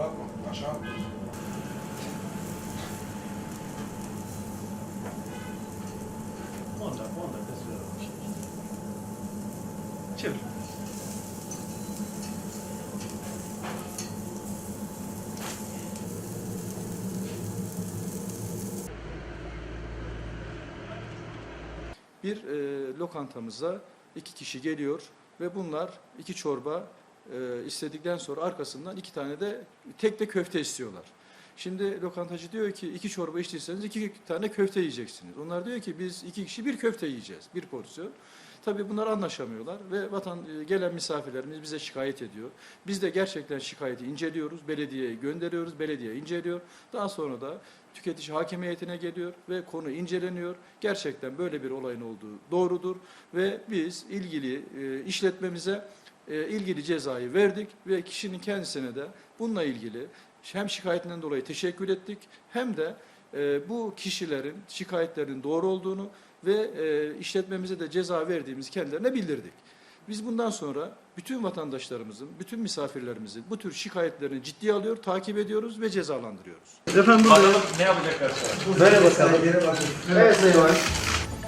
bırakma. Aşağı. On dakika, on dakika sürer o. Şey. Çevir. Bir e, lokantamıza iki kişi geliyor ve bunlar iki çorba, e, istedikten sonra arkasından iki tane de tek de köfte istiyorlar. Şimdi lokantacı diyor ki iki çorba içtiyseniz iki tane köfte yiyeceksiniz. Onlar diyor ki biz iki kişi bir köfte yiyeceğiz, bir porsiyon. Tabii bunlar anlaşamıyorlar ve vatan e, gelen misafirlerimiz bize şikayet ediyor. Biz de gerçekten şikayeti inceliyoruz, belediyeye gönderiyoruz, belediye inceliyor. Daha sonra da tüketici hakimiyetine geliyor ve konu inceleniyor. Gerçekten böyle bir olayın olduğu doğrudur ve biz ilgili e, işletmemize e, ilgili cezayı verdik ve kişinin kendisine de bununla ilgili hem şikayetinden dolayı teşekkür ettik hem de e, bu kişilerin şikayetlerinin doğru olduğunu ve e, işletmemize de ceza verdiğimizi kendilerine bildirdik. Biz bundan sonra bütün vatandaşlarımızın, bütün misafirlerimizin bu tür şikayetlerini ciddiye alıyor, takip ediyoruz ve cezalandırıyoruz. Efendim burada ne yapacaklar? Böyle bakalım. Evet Sayın Valim.